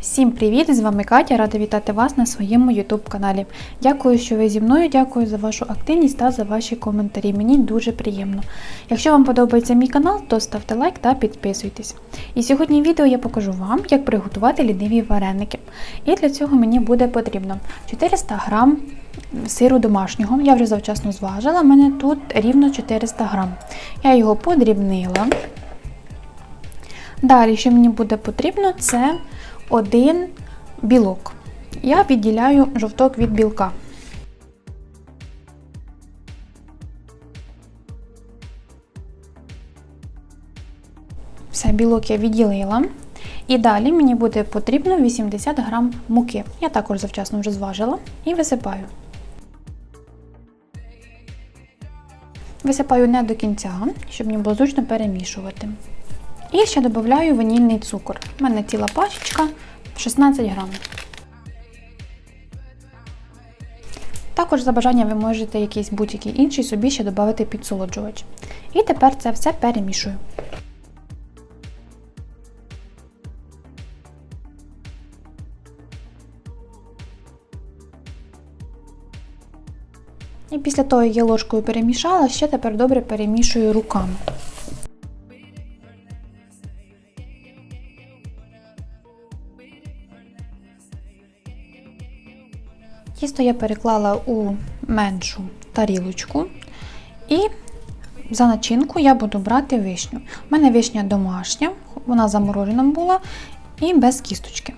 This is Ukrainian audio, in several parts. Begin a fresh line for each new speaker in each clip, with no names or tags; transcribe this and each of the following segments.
Всім привіт! З вами Катя. Рада вітати вас на своєму YouTube каналі. Дякую, що ви зі мною. Дякую за вашу активність та за ваші коментарі. Мені дуже приємно. Якщо вам подобається мій канал, то ставте лайк та підписуйтесь. І сьогодні в відео я покажу вам, як приготувати ліниві вареники. І для цього мені буде потрібно 400 грам сиру домашнього. Я вже завчасно зважила, в мене тут рівно 400 грам. Я його подрібнила. Далі, що мені буде потрібно, це один білок. Я відділяю жовток від білка. Все, білок я відділила. І далі мені буде потрібно 80 грам муки. Я також завчасно вже зважила і висипаю. Висипаю не до кінця, щоб мені було зручно перемішувати. І ще додаю ванільний цукор. У мене ціла пачечка 16 грам. Також за бажанням ви можете якийсь будь-який інший собі ще додати підсолоджувач. І тепер це все перемішую. І після того, я ложкою перемішала, ще тепер добре перемішую руками. Тісто я переклала у меншу тарілочку. І за начинку я буду брати вишню. У мене вишня домашня, вона заморожена була і без кісточки.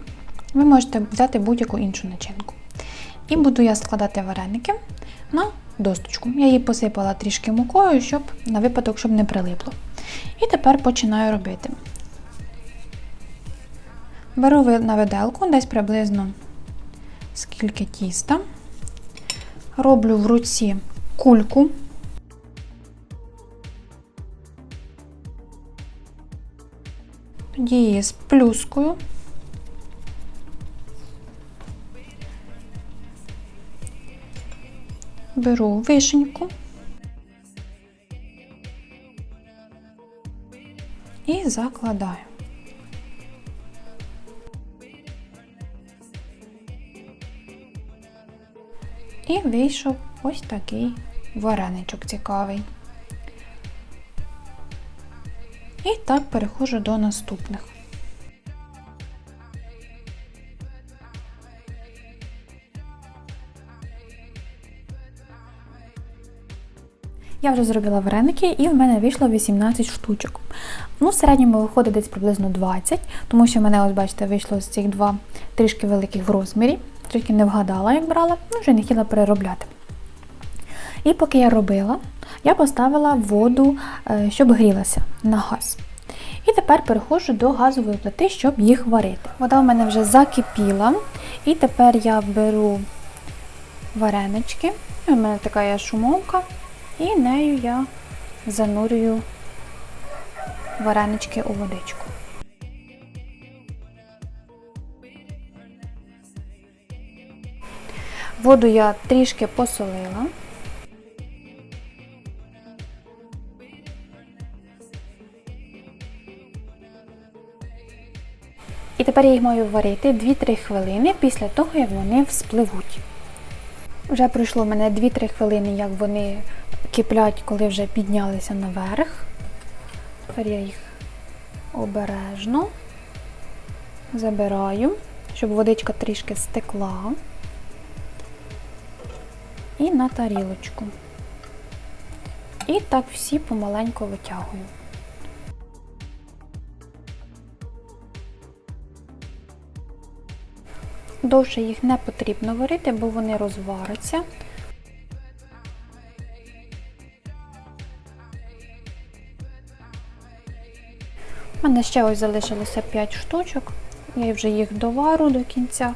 Ви можете взяти будь-яку іншу начинку. І буду я складати вареники на досточку. Я її посипала трішки мукою, щоб на випадок, щоб не прилипло. І тепер починаю робити. Беру на виделку десь приблизно скільки тіста. Роблю в руці кульку. Тоді її сплюскую. Беру вишеньку і закладаю. І вийшов ось такий вареничок цікавий. І так переходжу до наступних. Я вже зробила вареники і в мене вийшло 18 штучок. Ну, в середньому виходить десь приблизно 20, тому що в мене, ось бачите, вийшло з цих два трішки великих в розмірі. Трішки не вгадала, як брала, ну вже не хотіла переробляти. І поки я робила, я поставила воду, е, щоб грілася на газ. І тепер переходжу до газової плити, щоб їх варити. Вода в мене вже закипіла. І тепер я беру варенички. У мене така є шумовка. І нею я занурюю варенички у водичку. Воду я трішки посолила. І тепер я їх маю варити 2-3 хвилини після того, як вони вспливуть. Вже пройшло в мене 2-3 хвилини, як вони киплять, коли вже піднялися наверх. Тепер я їх обережно забираю, щоб водичка трішки стекла. І на тарілочку. І так всі помаленьку витягую. Довше їх не потрібно варити, бо вони розваряться. У мене ще ось залишилося 5 штучок. Я вже їх довару до кінця,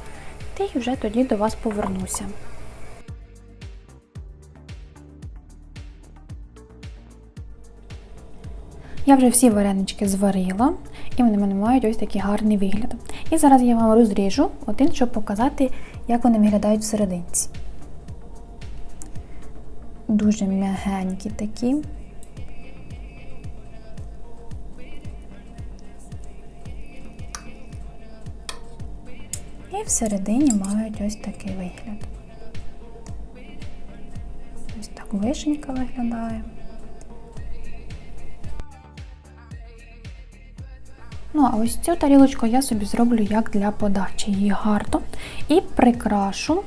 та вже тоді до вас повернуся. Я вже всі варенички зварила, і вони в мене мають ось такий гарний вигляд. І зараз я вам розріжу один, щоб показати, як вони виглядають всерединці. Дуже м'ягенькі такі. І всередині мають ось такий вигляд. Ось так вишенька виглядає. Ну, а ось цю тарілочку я собі зроблю як для подачі. Її гарно. І прикрашу. У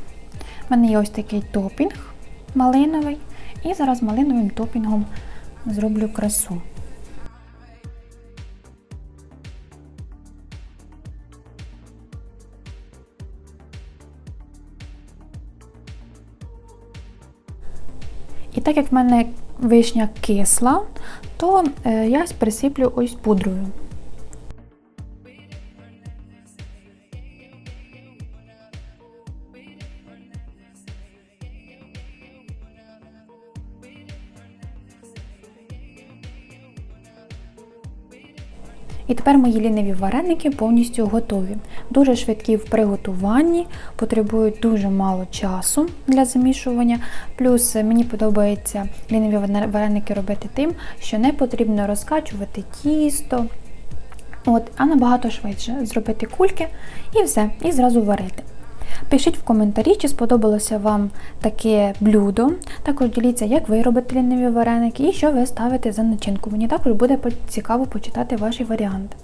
мене є ось такий топінг малиновий. І зараз малиновим топінгом зроблю красу. І так як в мене вишня кисла, то е, я присиплю ось пудрою. І тепер мої ліниві вареники повністю готові. Дуже швидкі в приготуванні, потребують дуже мало часу для замішування. Плюс е, мені подобається ліниві вареники робити тим, що не потрібно розкачувати тісто, От, а набагато швидше зробити кульки і все, і зразу варити. Пишіть в коментарі, чи сподобалося вам таке блюдо. Також діліться, як ви робите ліниві вареники і що ви ставите за начинку. Мені також буде цікаво почитати ваші варіанти.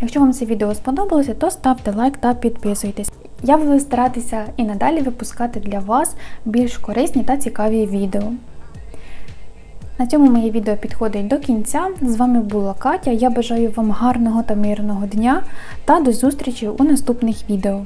Якщо вам це відео сподобалося, то ставте лайк та підписуйтесь. Я буду старатися і надалі випускати для вас більш корисні та цікаві відео. На цьому моє відео підходить до кінця. З вами була Катя. Я бажаю вам гарного та мирного дня та до зустрічі у наступних відео.